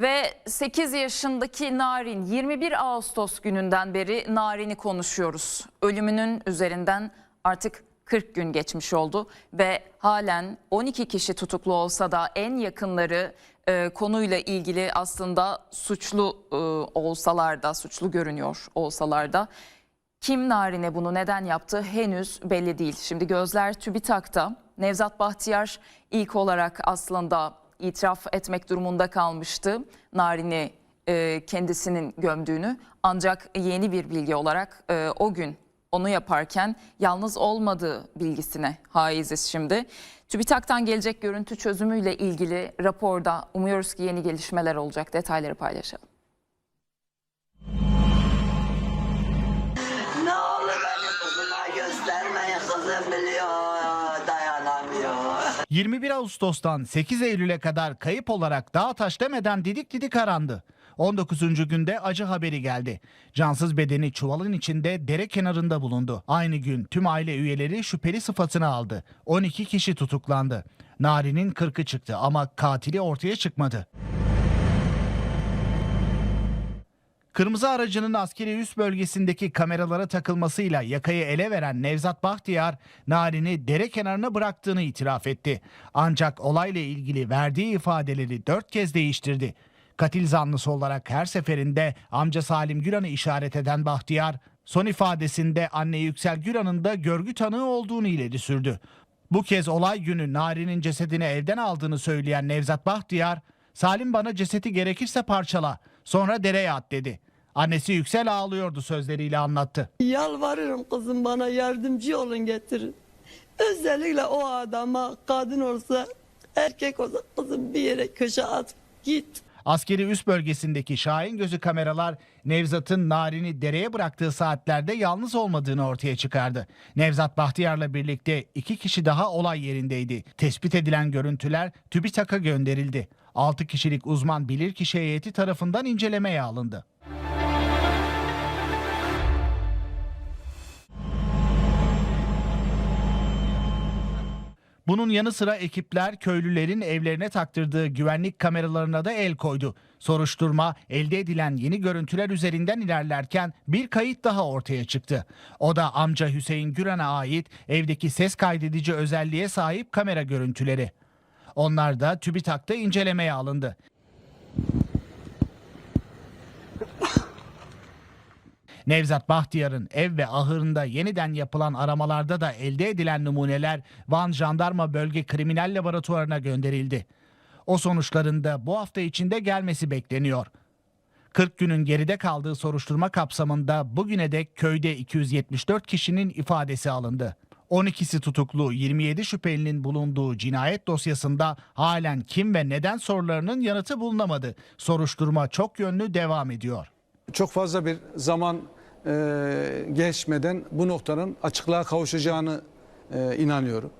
Ve 8 yaşındaki Narin 21 Ağustos gününden beri Narin'i konuşuyoruz. Ölümünün üzerinden artık 40 gün geçmiş oldu ve halen 12 kişi tutuklu olsa da en yakınları e, konuyla ilgili aslında suçlu e, olsalar da suçlu görünüyor olsalar da kim Narin'e bunu neden yaptı henüz belli değil. Şimdi gözler TÜBİTAK'ta. Nevzat Bahtiyar ilk olarak aslında itiraf etmek durumunda kalmıştı. Narin'i e, kendisinin gömdüğünü. Ancak yeni bir bilgi olarak e, o gün onu yaparken yalnız olmadığı bilgisine haiziz şimdi. TÜBİTAK'tan gelecek görüntü çözümüyle ilgili raporda umuyoruz ki yeni gelişmeler olacak. Detayları paylaşalım. 21 Ağustos'tan 8 Eylül'e kadar kayıp olarak dağ taş demeden didik didik arandı. 19. günde acı haberi geldi. Cansız bedeni çuvalın içinde dere kenarında bulundu. Aynı gün tüm aile üyeleri şüpheli sıfatını aldı. 12 kişi tutuklandı. Nari'nin 40'ı çıktı ama katili ortaya çıkmadı. Kırmızı aracının askeri üst bölgesindeki kameralara takılmasıyla yakayı ele veren Nevzat Bahtiyar, Narin'i dere kenarına bıraktığını itiraf etti. Ancak olayla ilgili verdiği ifadeleri dört kez değiştirdi. Katil zanlısı olarak her seferinde amca Salim Güran'ı işaret eden Bahtiyar, son ifadesinde anne Yüksel Güran'ın da görgü tanığı olduğunu ileri sürdü. Bu kez olay günü Nari'nin cesedini evden aldığını söyleyen Nevzat Bahtiyar, Salim bana cesedi gerekirse parçala, sonra dereye at dedi. Annesi Yüksel ağlıyordu sözleriyle anlattı. Yalvarırım kızım bana yardımcı olun getirin. Özellikle o adama kadın olsa erkek olsa kızım bir yere köşe at git. Askeri üst bölgesindeki Şahin gözü kameralar Nevzat'ın Narin'i dereye bıraktığı saatlerde yalnız olmadığını ortaya çıkardı. Nevzat Bahtiyar'la birlikte iki kişi daha olay yerindeydi. Tespit edilen görüntüler TÜBİTAK'a gönderildi. 6 kişilik uzman bilirkişi heyeti tarafından incelemeye alındı. Bunun yanı sıra ekipler köylülerin evlerine taktırdığı güvenlik kameralarına da el koydu. Soruşturma elde edilen yeni görüntüler üzerinden ilerlerken bir kayıt daha ortaya çıktı. O da amca Hüseyin Güran'a ait evdeki ses kaydedici özelliğe sahip kamera görüntüleri. Onlar da TÜBİTAK'ta incelemeye alındı. Nevzat Bahtiyar'ın ev ve ahırında yeniden yapılan aramalarda da elde edilen numuneler Van Jandarma Bölge Kriminal Laboratuvarına gönderildi. O sonuçların da bu hafta içinde gelmesi bekleniyor. 40 günün geride kaldığı soruşturma kapsamında bugüne dek köyde 274 kişinin ifadesi alındı. 12'si tutuklu 27 şüphelinin bulunduğu cinayet dosyasında halen kim ve neden sorularının yanıtı bulunamadı. Soruşturma çok yönlü devam ediyor. Çok fazla bir zaman e, geçmeden bu noktanın açıklığa kavuşacağını e, inanıyorum.